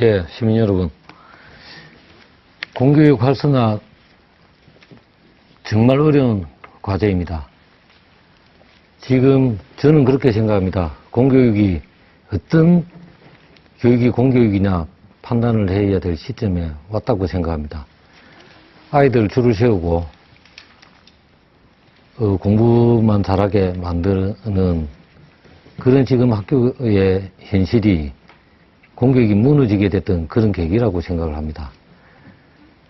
예, 시민 여러분. 공교육 활성화 정말 어려운 과제입니다. 지금 저는 그렇게 생각합니다. 공교육이 어떤 교육이 공교육이냐 판단을 해야 될 시점에 왔다고 생각합니다. 아이들 줄을 세우고 어, 공부만 잘하게 만드는 그런 지금 학교의 현실이 공격이 무너지게 됐던 그런 계기라고 생각을 합니다.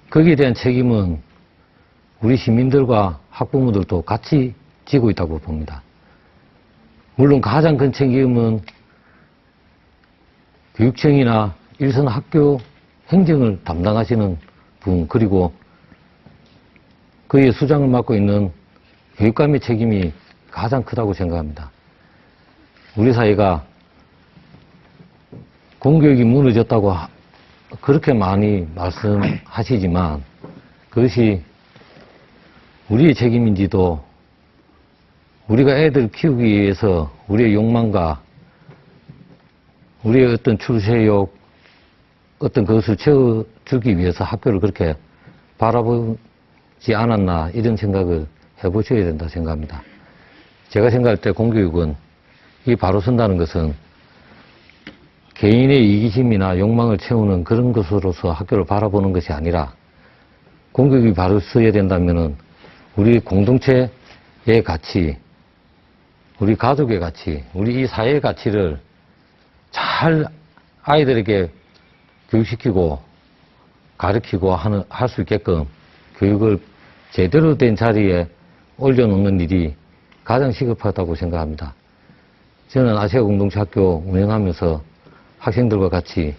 거기에 대한 책임은 우리 시민들과 학부모들도 같이 지고 있다고 봅니다. 물론 가장 큰 책임은 교육청이나 일선 학교 행정을 담당하시는 분, 그리고 그의 수장을 맡고 있는 교육감의 책임이 가장 크다고 생각합니다. 우리 사회가 공교육이 무너졌다고 하- 그렇게 많이 말씀하시지만 그것이 우리의 책임인지도 우리가 애들 키우기 위해서 우리의 욕망과 우리의 어떤 출세욕 어떤 그것을 채워주기 위해서 학교를 그렇게 바라보지 않았나 이런 생각을 해보셔야 된다 생각합니다. 제가 생각할 때 공교육은 이 바로 선다는 것은 개인의 이기심이나 욕망을 채우는 그런 것으로서 학교를 바라보는 것이 아니라 공교육이 바로 서야 된다면은 우리 공동체의 가치, 우리 가족의 가치, 우리 이 사회의 가치를 잘 아이들에게 교육시키고 가르치고 하는, 할 수 있게끔 교육을 제대로 된 자리에 올려놓는 일이 가장 시급하다고 생각합니다. 저는 아시아 공동체 학교 운영하면서 학생들과 같이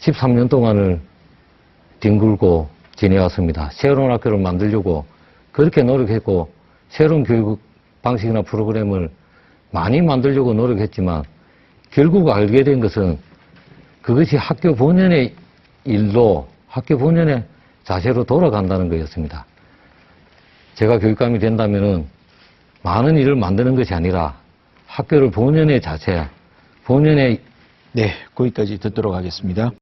13년 동안을 뒹굴고 지내왔습니다. 새로운 학교를 만들려고 그렇게 노력했고 새로운 교육 방식이나 프로그램을 많이 만들려고 노력했지만 결국 알게 된 것은 그것이 학교 본연의 일로 학교 본연의 자세로 돌아간다는 거였습니다. 제가 교육감이 된다면은 많은 일을 만드는 것이 아니라 학교를 본연의 자세, 본연의 네, 거기까지 듣도록 하겠습니다.